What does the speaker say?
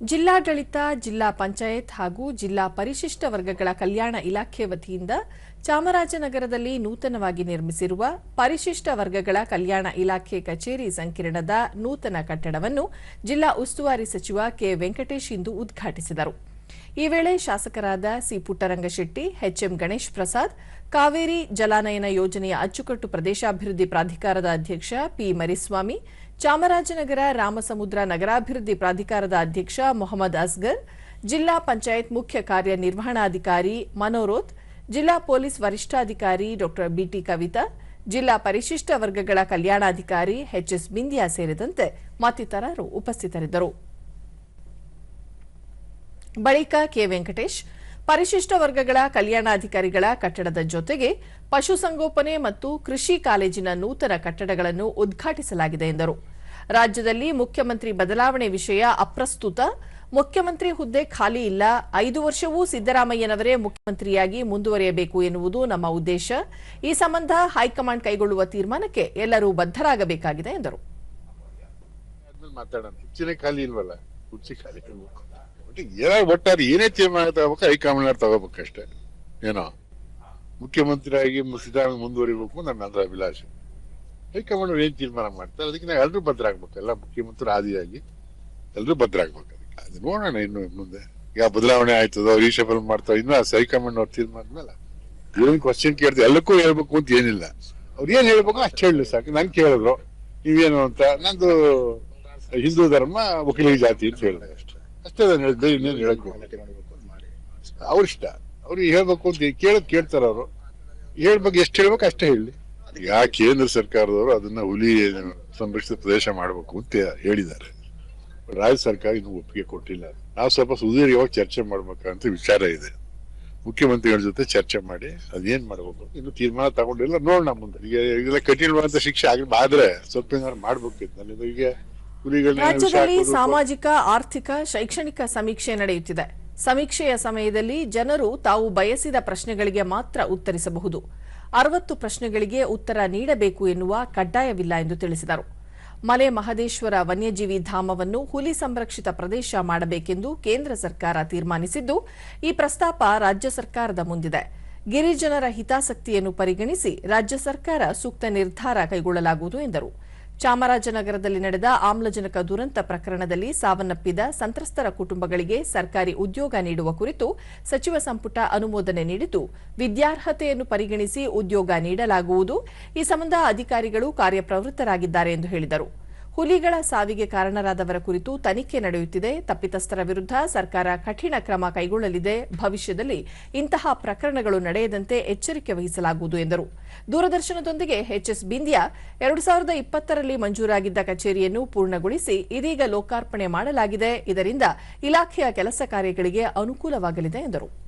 ಜಿಲ್ಲಾಡಳಿತ, ಜಿಲ್ಲಾ ಪಂಚಾಯತ್ ಹಾಗೂ ಜಿಲ್ಲಾ ಪರಿಶಿಷ್ಟ ವರ್ಗಗಳ ಕಲ್ಯಾಣ ಇಲಾಖೆ ವತಿಯಿಂದ ಚಾಮರಾಜನಗರದಲ್ಲಿ ನೂತನವಾಗಿ ನಿರ್ಮಿಸಿರುವ ಪರಿಶಿಷ್ಟ ವರ್ಗಗಳ ಕಲ್ಯಾಣ ಇಲಾಖೆ ಕಚೇರಿ ಸಂಕೀರ್ಣದ ನೂತನ ಕಟ್ಟಡವನ್ನು ಜಿಲ್ಲಾ ಉಸ್ತುವಾರಿ ಸಚಿವ ಕೆ. ವೆಂಕಟೇಶ್ ಇಂದು ಉದ್ಘಾಟಿಸಿದರು. ಈ ವೇಳೆ ಶಾಸಕರಾದ ಸಿ ಪುಟ್ಟರಂಗಶೆಟ್ಟಿ, ಎಚ್ಎಂ ಗಣೇಶ್ ಪ್ರಸಾದ್, ಕಾವೇರಿ ಜಲಾನಯನ ಯೋಜನೆಯ ಅಚ್ಚುಕಟ್ಟು ಪ್ರದೇಶಾಭಿವೃದ್ಧಿ ಪ್ರಾಧಿಕಾರದ ಅಧ್ಯಕ್ಷ ಪಿ ಮರಿಸ್ವಾಮಿ, ಚಾಮರಾಜನಗರ ರಾಮಸಮುದ್ರ ನಗರಾಭಿವೃದ್ಧಿ ಪ್ರಾಧಿಕಾರದ ಅಧ್ಯಕ್ಷ ಮೊಹಮ್ಮದ್ ಅಸ್ಗರ್, ಜಿಲ್ಲಾ ಪಂಚಾಯತ್ ಮುಖ್ಯ ಕಾರ್ಯನಿರ್ವಹಣಾಧಿಕಾರಿ ಮನೋರೋತ್, ಜಿಲ್ಲಾ ಪೊಲೀಸ್ ವರಿಷ್ಠಾಧಿಕಾರಿ ಡಾ ಬಿಟಿ ಕವಿತಾ, ಜಿಲ್ಲಾ ಪರಿಶಿಷ್ಟ ವರ್ಗಗಳ ಕಲ್ಯಾಣಾಧಿಕಾರಿ ಎಚ್ಎಸ್ ಬಿಂದ್ಯಾ ಸೇರಿದಂತೆ ಮತ್ತಿತರರು ಉಪಸ್ಥಿತರಿದ್ದರು. ಬಳಿಕ ಕೆ ವೆಂಕಟೇಶ್, ಪರಿಶಿಷ್ಟ ವರ್ಗಗಳ ಕಲ್ಯಾಣಾಧಿಕಾರಿಗಳ ಕಟ್ಟಡದ ಜೊತೆಗೆ ಪಶುಸಂಗೋಪನೆ ಮತ್ತು ಕೃಷಿ ಕಾಲೇಜಿನ ನೂತನ ಕಟ್ಟಡಗಳನ್ನು ಉದ್ಘಾಟಿಸಲಾಗಿದೆ ಎಂದರು. ರಾಜ್ಯದಲ್ಲಿ ಮುಖ್ಯಮಂತ್ರಿ ಬದಲಾವಣೆ ವಿಷಯ ಅಪ್ರಸ್ತುತ. ಮುಖ್ಯಮಂತ್ರಿ ಹುದ್ದೆ ಖಾಲಿ ಇಲ್ಲ. ಐದು ವರ್ಷವೂ ಸಿದ್ದರಾಮಯ್ಯನವರೇ ಮುಖ್ಯಮಂತ್ರಿಯಾಗಿ ಮುಂದುವರಿಯಬೇಕು ಎನ್ನುವುದು ನಮ್ಮ ಉದ್ದೇಶ. ಈ ಸಂಬಂಧ ಹೈಕಮಾಂಡ್ ಕೈಗೊಳ್ಳುವ ತೀರ್ಮಾನಕ್ಕೆ ಎಲ್ಲರೂ ಬದ್ಧರಾಗಬೇಕಾಗಿದೆ ಎಂದರು. ಒಟ್ಟಿಗೆ ಒಟ್ಟಾರೆ ಏನೇ ತೀರ್ಮಾನ ತಗೋಬೇಕು ಹೈಕಮಾಂಡ್ ತಗೋಬೇಕಷ್ಟೇ. ಏನೋ? ಮುಖ್ಯಮಂತ್ರಿಯಾಗಿ ಸಿದ್ದರಾಮಯ್ಯ ಮುಂದುವರಿಬೇಕು ನನ್ನ ಅದರ ಅಭಿಲಾಷೆ ಹೈಕಮಾಂಡ್ ಏನ್ ತೀರ್ಮಾನ ಮಾಡ್ತಾರೆ? ಅದಕ್ಕೆ ನಾವು ಎಲ್ಲರೂ ಭದ್ರ ಆಗ್ಬೇಕು ಎಲ್ಲ ಮುಖ್ಯಮಂತ್ರಿ ಆದಿಯಾಗಿ ಎಲ್ಲರೂ ಭದ್ರ ಆಗ್ಬೇಕು ಅದಕ್ಕೆ. ಅದು ನೋಡೋಣ ಇನ್ನು ಮುಂದೆ. ಈಗ ಬದಲಾವಣೆ ಆಯ್ತದೋ ರೀಶಫಲ್ ಮಾಡ್ತಾವ ಇನ್ನು ಹೈಕಮಾಂಡ್ ಅವ್ರ ತೀರ್ಮಾನ ಮೇಲೆ ಏನ್ ಕ್ವಶನ್ ಕೇಳ್ದೆ ಎಲ್ಲಕ್ಕೂ ಹೇಳ್ಬೇಕು ಅಂತ ಏನಿಲ್ಲ. ಅವ್ರು ಏನ್ ಹೇಳ್ಬೇಕು ಅಷ್ಟು ಹೇಳಿ ಸಾಕು. ನನ್ ಕೇಳಿದ್ರು. ನೀವೇನು ಅಂತ? ನಂದು ಹಿಂದೂ ಧರ್ಮ ವಕೀಲಿ ಜಾತಿ ಅಂತ ಹೇಳಿದೆ ಅಷ್ಟೇ. ಅಷ್ಟೇ ಇನ್ನೇನು ಹೇಳಕ್ ಅವ್ರ ಇಷ್ಟ. ಅವ್ರಿಗೆ ಹೇಳ್ಬೇಕು ಅಂತ ಕೇಳದ್ ಕೇಳ್ತಾರ ಅವರು. ಹೇಳ್ಬೇಕು ಎಷ್ಟು ಹೇಳ್ಬೇಕು ಅಷ್ಟೇ ಹೇಳಿ. ಈಗ ಕೇಂದ್ರ ಸರ್ಕಾರದವರು ಅದನ್ನ ಹುಲಿ ಸಂರಕ್ಷಿತ ಪ್ರದೇಶ ಮಾಡಬೇಕು ಅಂತ ಹೇಳಿದ್ದಾರೆ. ರಾಜ್ಯ ಸರ್ಕಾರ ಇದು ಒಪ್ಪಿಗೆ ಕೊಟ್ಟಿಲ್ಲ. ನಾವು ಸ್ವಲ್ಪ ಸುದೀರ್ಘವಾಗಿ ಚರ್ಚೆ ಮಾಡ್ಬೇಕಂತ ವಿಚಾರ ಇದೆ. ಮುಖ್ಯಮಂತ್ರಿಗಳ ಜೊತೆ ಚರ್ಚೆ ಮಾಡಿ ಅದೇನ್ ಮಾಡ್ಬೇಕು ಇನ್ನು ತೀರ್ಮಾನ ತಗೊಂಡಿಲ್ಲ. ನೋಡೋಣ ಮುಂದೆ. ಈಗ ಇದೆಲ್ಲ ಕಠಿಣವಾದಂತ ಶಿಕ್ಷೆ ಆಗಿ ಆದ್ರೆ ಸ್ವಲ್ಪ ಏನಾದ್ರು ಮಾಡ್ಬೇಕಿತ್ತು. ನಾನು ಈಗ ರಾಜ್ಯದಲ್ಲಿ ಸಾಮಾಜಿಕ ಆರ್ಥಿಕ ಶೈಕ್ಷಣಿಕ ಸಮೀಕ್ಷೆ ನಡೆಯುತ್ತಿದೆ. ಸಮೀಕ್ಷೆಯ ಸಮಯದಲ್ಲಿ ಜನರು ತಾವು ಬಯಸಿದ ಪ್ರಶ್ನೆಗಳಿಗೆ ಮಾತ್ರ ಉತ್ತರಿಸಬಹುದು. ಅರವತ್ತು ಪ್ರಶ್ನೆಗಳಿಗೆ ಉತ್ತರ ನೀಡಬೇಕು ಎನ್ನುವ ಕಡ್ಡಾಯವಿಲ್ಲ ಎಂದು ತಿಳಿಸಿದರು. ಮಲೆ ಮಹದೇಶ್ವರ ವನ್ಯಜೀವಿ ಧಾಮವನ್ನು ಹುಲಿ ಸಂರಕ್ಷಿತ ಪ್ರದೇಶ ಮಾಡಬೇಕೆಂದು ಕೇಂದ್ರ ಸರ್ಕಾರ ತೀರ್ಮಾನಿಸಿದ್ದು ಈ ಪ್ರಸ್ತಾಪ ರಾಜ್ಯ ಸರ್ಕಾರದ ಮುಂದಿದೆ. ಗಿರಿಜನರ ಹಿತಾಸಕ್ತಿಯನ್ನು ಪರಿಗಣಿಸಿ ರಾಜ್ಯ ಸರ್ಕಾರ ಸೂಕ್ತ ನಿರ್ಧಾರ ಕೈಗೊಳ್ಳಲಾಗುವುದು ಎಂದರು. ಚಾಮರಾಜನಗರದಲ್ಲಿ ನಡೆದ ಆಮ್ಲಜನಕ ದುರಂತ ಪ್ರಕರಣದಲ್ಲಿ ಸಾವನ್ನಪ್ಪಿದ ಸಂತ್ರಸ್ತರ ಕುಟುಂಬಗಳಿಗೆ ಸರ್ಕಾರಿ ಉದ್ಯೋಗ ನೀಡುವ ಕುರಿತು ಸಚಿವ ಸಂಪುಟ ಅನುಮೋದನೆ ನೀಡಿದ್ದು, ವಿದ್ಯಾರ್ಹತೆಯನ್ನು ಪರಿಗಣಿಸಿ ಉದ್ಯೋಗ ನೀಡಲಾಗುವುದು. ಈ ಸಂಬಂಧ ಅಧಿಕಾರಿಗಳು ಕಾರ್ಯಪ್ರವೃತ್ತರಾಗಿದ್ದಾರೆ ಎಂದು ಹೇಳಿದರು. ಹುಲಿಗಳ ಸಾವಿಗೆ ಕಾರಣರಾದವರ ಕುರಿತು ತನಿಖೆ ನಡೆಯುತ್ತಿದೆ. ತಪ್ಪಿತಸ್ಥರ ವಿರುದ್ಧ ಸರ್ಕಾರ ಕಠಿಣ ಕ್ರಮ ಕೈಗೊಳ್ಳಲಿದೆ. ಭವಿಷ್ಯದಲ್ಲಿ ಇಂತಹ ಪ್ರಕರಣಗಳು ನಡೆಯದಂತೆ ಎಚ್ಚರಿಕೆ ವಹಿಸಲಾಗುವುದು ಎಂದರು. ದೂರದರ್ಶನದೊಂದಿಗೆ ಎಚ್ಎಸ್ ಬಿಂದ್ಯಾ ಎರಡು ಸಾವಿರದ ಇಪ್ಪತ್ತರಲ್ಲಿ ಮಂಜೂರಾಗಿದ್ದ ಕಚೇರಿಯನ್ನು ಪೂರ್ಣಗೊಳಿಸಿ ಇದೀಗ ಲೋಕಾರ್ಪಣೆ ಮಾಡಲಾಗಿದೆ. ಇದರಿಂದ ಇಲಾಖೆಯ ಕೆಲಸ ಕಾರ್ಯಗಳಿಗೆ ಅನುಕೂಲವಾಗಲಿದೆ ಎಂದರು.